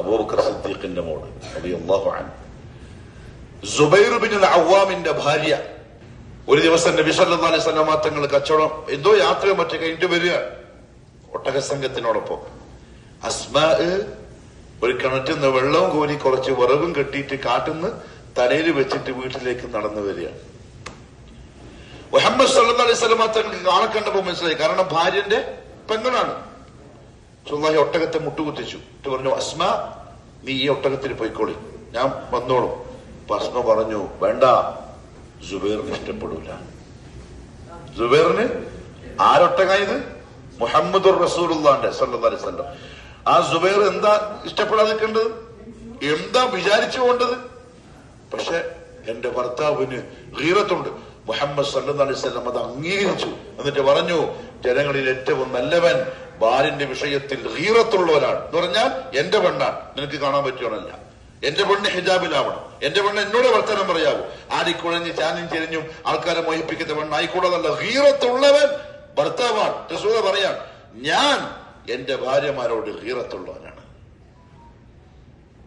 അബൂബക്കർ സിദ്ദീഖിന്റെ മോൾ അവ്വാമിന്റെ ഭാര്യ. ഒരു ദിവസം നബി സല്ലല്ലാഹു അലൈഹി കച്ചവടം എന്തോ യാത്രയോ മറ്റേ കഴിഞ്ഞിട്ട് വരിക. ഒട്ടക സംഘത്തിനോടൊപ്പം അസ്മാ ഒരു കിണറ്റിൽ നിന്ന് വെള്ളവും കോരി കുറച്ച് വിറകും കെട്ടിയിട്ട് കാട്ടുന്ന് തലയിൽ വെച്ചിട്ട് വീട്ടിലേക്ക് നടന്നു വരികയാണ് മുഹമ്മദ് സല്ലാ അലൈഹി വസല്ലം തങ്ങൾക്ക് കാണെ കണ്ടപ്പോ മനസ്സിലായി. കാരണം ഭാര്യന്റെ പെങ്ങളാണ്. സുല്ലാഹി ഒട്ടകത്തെ മുട്ടുകുത്തിച്ചു. എന്നിട്ട് പറഞ്ഞു അസ്മ നീ ഈ ഒട്ടകത്തിൽ പോയിക്കോളി. ഞാൻ വന്നോളും. അപ്പൊ അസ്മ പറഞ്ഞു വേണ്ട ജുബേറിന് ഇഷ്ടപ്പെടൂല. ജുബേറിന് ആരൊട്ടകായത്? മുഹമ്മദ് റസൂലുള്ളാന്റെ സല്ലി വസല്ലം. ആ ജുബൈർ എന്താ ഇഷ്ടപ്പെടാതിരിക്കേണ്ടത്? എന്താ വിചാരിച്ചു പോണ്ടത് പക്ഷെ എന്റെ ഭർത്താവിന് ഗീറത്തുണ്ട് മുഹമ്മദ് സല്ലു അലൈഹി വസല്ലം അത് അംഗീകരിച്ചു. എന്നിട്ട് പറഞ്ഞു ജനങ്ങളിൽ ഏറ്റവും നല്ലവൻ ബാലിന്റെ വിഷയത്തിൽ ഹീറത്തുള്ളവരാണ് എന്ന് പറഞ്ഞാൽ എന്റെ പെണ്ണാണ്. നിനക്ക് കാണാൻ പറ്റുകയാണല്ല എന്റെ പെണ്ണ് ഹിജാബിലാവണം. എന്റെ പെണ്ണ് എന്നോട് വർത്തനം പറയാവൂ. ആരിക്കുഴഞ്ഞ് ചാനും ചെരിഞ്ഞും ആൾക്കാരെ മോഹിപ്പിക്കുന്ന പെണ്ണ് ആയിക്കൂടാതല്ല ഹീറത്തുള്ളവൻ ഭർത്താവാണ്. പറയാൻ ഞാൻ എന്റെ ഭാര്യമാരോട് ഗീറത്തുള്ളവനാണ്